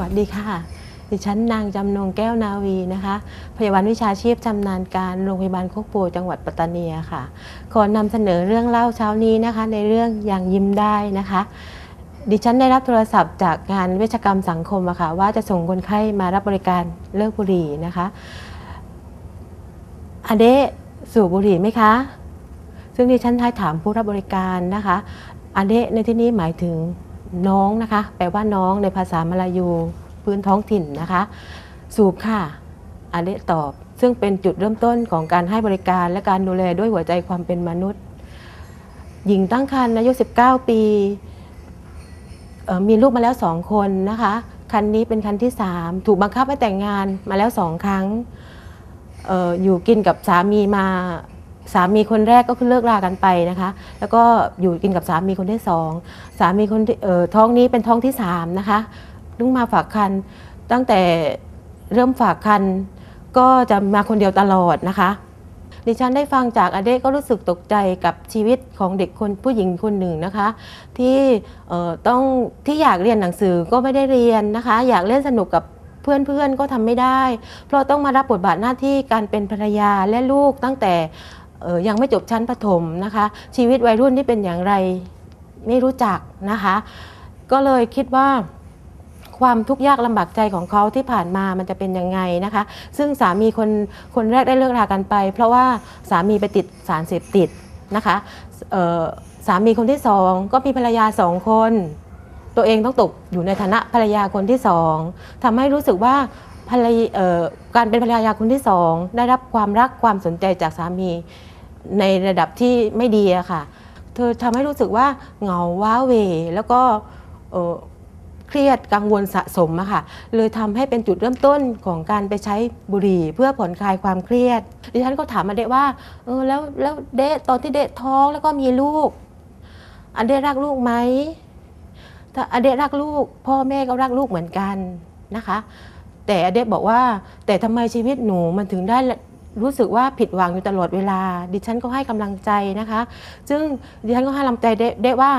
วัสดีค่ะ ดิฉันนางจำนงแก้วนาวีนะคะ พยาบาลวิชาชีพชำนาญการโรงพยาบาลโคกโพจังหวัดปัตตานีค่ะ ขอนำเสนอเรื่องเล่าเช้านี้นะคะ ในเรื่องอย่างยิ้มได้นะคะ ดิฉันได้รับโทรศัพท์จากงานเวชกรรมสังคมอะค่ะว่าจะส่งคนไข้มารับบริการเลิกบุหรี่นะคะอเดสูบบุหรี่ไหมคะ ซึ่งดิฉันให้ถามผู้รับบริการนะคะอเดในที่นี้หมายถึง น้องนะคะ แปลว่าน้องในภาษามลายูพื้นท้องถิ่นนะคะ สูบค่ะอเดะตอบ ซึ่งเป็นจุดเริ่มต้นของการให้บริการและการดูแลด้วยหัวใจความเป็นมนุษย์ หญิงตั้งครรภ์อายุ 19 ปี มีลูกมาแล้วสองคนนะคะคันนี้เป็นคันที่ 3 ถูกบังคับให้แต่งงานมาแล้วสองครั้งอออยู่กินกับสามีมา สามีคนแรกก็คือเลิกรากันไปนะคะ แล้วก็อยู่กินกับสามีคนที่สองสามีคนท,ออท้องนี้เป็นท้องที่สามนะคะเพิ่งมาฝากคันตั้งแต่เริ่มฝากคันก็จะมาคนเดียวตลอดนะคะ ดิฉันได้ฟังจากอเดก็รู้สึกตกใจกับชีวิตของเด็กคนผู้หญิงคนหนึ่งนะคะ ที่ต้องที่อยากเรียนหนังสือก็ไม่ได้เรียนนะคะ อยากเล่นสนุกกับเพื่อนๆก็ทำไม่ได้ เพราะต้องมารับบทบาทหน้าที่การเป็นภรรยาและลูกตั้งแต่ ยังไม่จบชั้นประถมนะคะ ชีวิตวัยรุ่นที่เป็นอย่างไรไม่รู้จักนะคะ ก็เลยคิดว่าความทุกข์ยากลำบากใจของเขาที่ผ่านมามันจะเป็นยังไงนะคะ ซึ่งสามีคนคนแรกได้เลิกรากันไป เพราะว่าสามีไปติดสารเสพติดนะคะสามีคนที่สองก็มีภรรยาสองคน ตัวเองต้องตกอยู่ในฐานะภรรยาคนที่สองทำให้รู้สึกว่าภรรยการเป็นภรรยาคนที่สองได้รับความรักความสนใจจากสามี ในระดับที่ไม่ดีอะค่ะ เธอทำให้รู้สึกว่าเหงาว้าเหวแล้วก็เอ่อเครียดกังวลสะสมอะค่ะ เลยทำให้เป็นจุดเริ่มต้นของการไปใช้บุหรี่เพื่อผ่อนคลายความเครียด ดิฉันก็ถามอเดะว่าเออแล้วแล้วเดะตอนที่เดะท้องแล้วก็มีลูกอเดะรักลูกไหมถ้าอเดะรักลูก พ่อแม่ก็รักลูกเหมือนกันนะคะ แต่อเดะบอกว่าแต่ทำไมชีวิตหนูมันถึงได้ รู้สึกว่าผิดหวังอยู่ตลอดเวลา ดิฉันก็ให้กำลังใจนะคะ ซึ่งดิฉันก็ให้กำลังใจเดะเดะว่า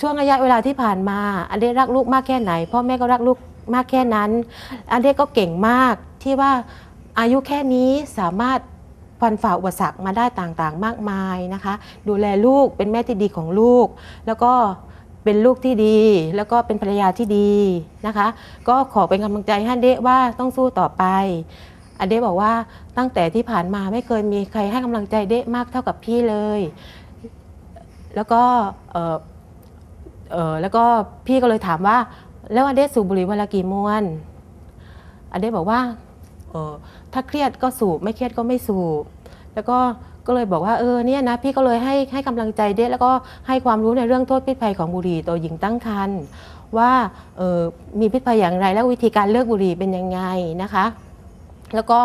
ช่วงระยะเวลาที่ผ่านมาอันเดรักลูกมากแค่ไหนพ่อแม่ก็รักลูกมากแค่นั้นอันเดก็เก่งมากที่ว่าอายุแค่นี้สามารถฟันฝ่าอุปสรรคมาได้ต่างๆ มากมายนะคะ ดูแลลูกเป็นแม่ที่ดีของลูก แล้วก็เป็นลูกที่ดี แล้วก็เป็นภรรยาที่ดีนะคะ ก็ขอเป็นกำลังใจให้เดะว่าต้องสู้ต่อไป อันเดะบอกว่าตั้งแต่ที่ผ่านมาไม่เคยมีใครให้กำลังใจเดะมากเท่ากับพี่เลย แล้วก็เอ่อเออแล้วก็พี่ก็เลยถามว่า แล้วอเดชสูบบุหรี่วันละกี่มวนอเดชบอกว่าเออถ้าเครียดก็สูบไม่เครียดก็ไม่สูบ แล้วก็ก็เลยบอกว่าเออเนี่ยนะพี่ก็เลยให้ให้กำลังใจเดชแล้วก็ให้ความรู้ในเรื่องโทษพิษภัยของบุหรี่ต่อหญิงตั้งครรภ์ว่าเออมีพิษภัยอย่างไรแล้ววิธีการเลิกบุหรี่เป็นยังไงนะคะ แล้วก็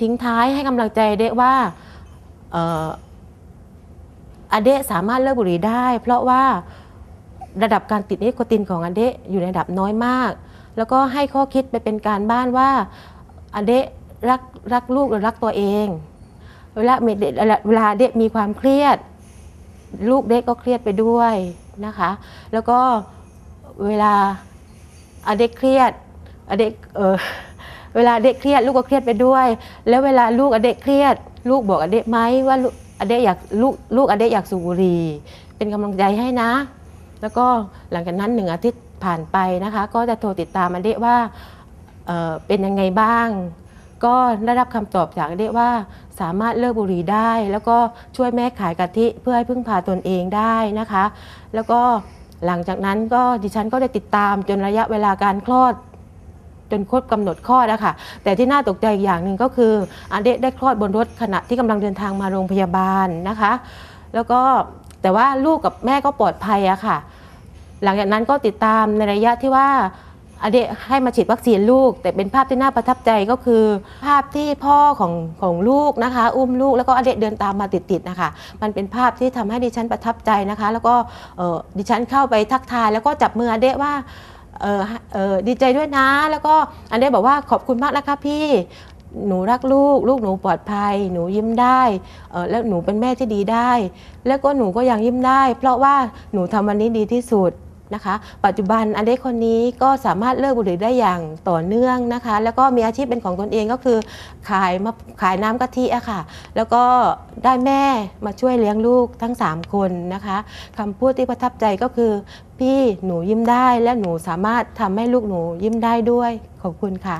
ทิ้งท้ายให้กำลังใจเดชว่าเอออเดะสามารถเลิกบุหรี่ได้ เพราะว่าระดับการติดนิโคตินของอเดะอยู่ในระดับน้อยมาก แล้วก็ให้ข้อคิดไปเป็นการบ้านว่าอเดะรักรักลูกหรือรักตัวเองเวลาเวลาเด็กมีความเครียด ลูกเด็กก็เครียดไปด้วยนะคะ แล้วก็เวลาอเด็กเครียดอเด็กเออ เวลาเด็กเครียดลูกก็เครียดไปด้วย แล้วเวลาลูกอเด็กเครียด ลูกบอกอเด็กไหมว่าอเด็กอยากลูกลูกอเด็กอยากสูบบุหรี่เป็นกำลังใจให้นะ แล้วก็หลังจากนั้นหนึ่งอาทิตย์ผ่านไปนะคะ ก็จะโทรติดตามอเดะว่าเเป็นยังไงบ้าง ก็ได้รับคำตอบจากอเดะว่าสามารถเลิกบุหรี่ได้ แล้วก็ช่วยแม่ขายกะทิเพื่อให้พึ่งพาตนเองได้นะคะ แล้วก็หลังจากนั้นก็ดิฉันก็ได้ติดตามจนระยะเวลาการคลอด จนครบกำหนดคลอดนะค่ะ แต่ที่น่าตกใจอีกอย่างหนึ่งก็คืออาเดะได้คลอดบนรถขณะที่กำลังเดินทางมาโรงพยาบาลนะคะ แล้วก็แต่ว่าลูกกับแม่ก็ปลอดภัยอะค่ะ หลังจากนั้นก็ติดตามในระยะที่ว่าอเดะให้มาฉีดวัคซีนลูก แต่เป็นภาพที่น่าประทับใจก็คือ ภาพที่พ่อของของลูกนะคะ อุ้มลูกแล้วก็อเดะเดินตามมาติดๆนะคะ มันเป็นภาพที่ทำให้ดิฉันประทับใจนะคะ แล้วก็ดิฉันเข้าไปทักทายแล้วก็จับมืออเดะว่า เออเออดีใจด้วยนะ แล้วก็อันเดะบอกว่าขอบคุณมากนะคะพี่หนูรักลูก ลูกหนูปลอดภัย หนูยิ้มได้แล้วหนูเป็นแม่ที่ดีได้ แล้วก็หนูก็ยังยิ้มได้ เพราะว่าหนูทำวันนี้ดีที่สุด นะคะ ปัจจุบันอเล็กคนนี้ก็สามารถเลิกบุหรี่ได้อย่างต่อเนื่องนะคะ แล้วก็มีอาชีพเป็นของตนเองก็คือขายมาขายน้ำกะทิอะค่ะ แล้วก็ได้แม่มาช่วยเลี้ยงลูกทั้ง 3 คนนะคะคำพูดที่ประทับใจก็คือ พี่หนูยิ้มได้และหนูสามารถทำให้ลูกหนูยิ้มได้ด้วยขอบคุณค่ะ